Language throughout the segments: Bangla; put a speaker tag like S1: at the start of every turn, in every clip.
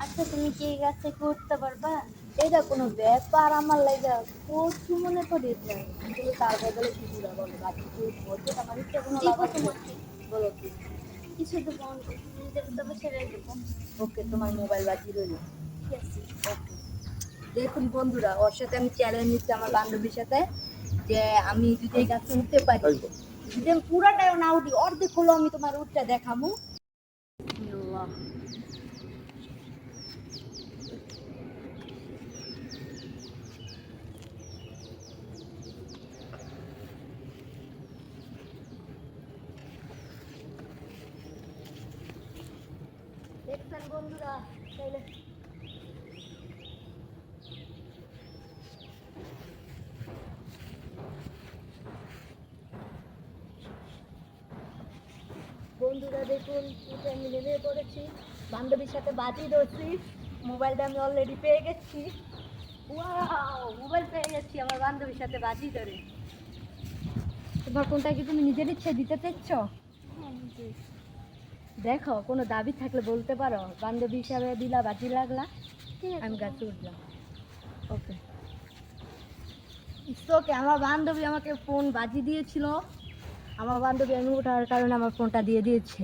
S1: আচ্ছা তুমি কি এই গাছ থেকে উঠতে পারবা?
S2: এটা কোনো ব্যাপার আমার লাগে প্রচুর মনে করি কিন্তু তার বদলে কি দিবা বলো? বাকি কি বলতে আমার ইচ্ছে কোনো বলো কি?
S1: কিছু তো তবে ছেড়ে দেবো
S2: ওকে তোমার মোবাইল বাজি রইল।
S1: ঠিক আছে
S2: ওকে। দেখুন বন্ধুরা ওর সাথে আমি চ্যালেঞ্জ নিচ্ছি আমার বান্ধবীর সাথে যে আমি যদি এই গাছে উঠতে পারি যদি আমি পুরাটাও না উঠি অর্ধেক হলো আমি তোমার উঠটা দেখামু। বন্ধুরা, তাইলে। বন্ধুরা দেখুন উঠে আমি নেমে পড়েছি। বান্ধবীর সাথে বাজি ধরছি। মোবাইলটা আমি অলরেডি পেয়ে গেছি। মোবাইল পেয়ে গেছি আমার বান্ধবীর সাথে বাজি ধরে। তোমার কোনটা কি তুমি নিজের ইচ্ছে দিতে চাইছো? দেখো কোনো দাবি থাকলে বলতে পারো। বান্ধবী হিসাবে দিলা বাজি লাগলা আমি গাছে উঠলাম। ওকে ওকে আমার বান্ধবী আমাকে ফোন বাজি দিয়েছিল। আমার বান্ধবী আমি ওঠার কারণে আমার ফোনটা দিয়ে দিয়েছে।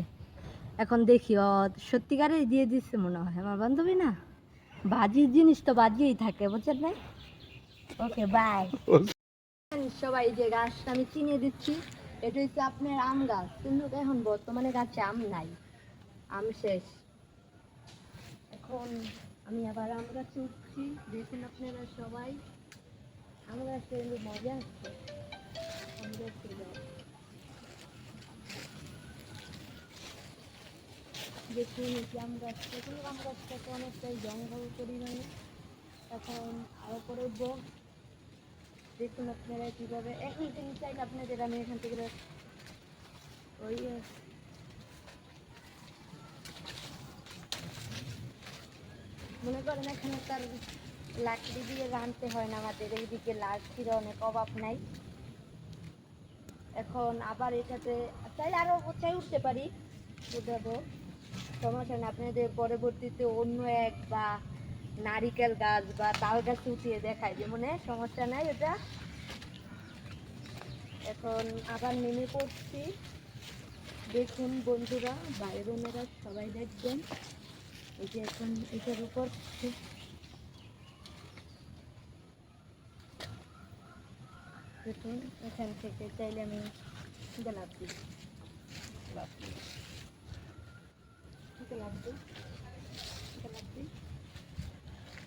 S2: এখন দেখি ও সত্যিকারেই দিয়ে দিচ্ছে মনে হয়। আমার বান্ধবী না বাজির জিনিস তো বাজিয়েই থাকে বুঝছেন নাই? ওকে বাই সবাই যে গাছটা আমি চিনিয়ে দিচ্ছি এটা হচ্ছে আপনার আম গাছ। কিন্তু এখন বর্তমানে গাছে আম নাই। আম শেষ। এখন আমি আবার আম গাছে উঠছি। দেখুন আপনারা সবাই। আম গাছে কিন্তু মজা আসছে। আম গাছে। দেখুন যে আম গাছ। দেখুন আম গাছটাকে অনেকটাই জঙ্গল পরিমাণে। এখন আরও করে উঠবো। দেখুন আপনারা কীভাবে। এখন চাইলে আপনাদের আমি এখান থেকে ওই মনে করেন এখানে তার লাকড়ি দিয়ে রাঁধতে হয় না আমাদের, এইদিকে লাকড়ির অনেক অভাব নাই। এখন আবার এটাতে চাইলে আরও চাই উঠতে পারি উঠাবো সমস্যা নেই, আপনাদের পরবর্তীতে অন্য এক বা নারিকেল গাছ বা তাল গাছ উঠিয়ে দেখাই যে মনে সমস্যা নাই এটা। এখন আবার নেমে পড়ছি। দেখুন বন্ধুরা ভাই বোনেরা সবাই দেখবেন। এই যে এখন এটার উপর দেখুন এখান থেকে চাইলে আমি লাভ দিই।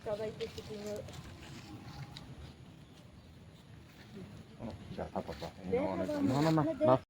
S2: সবাইকে শুধু
S3: apa.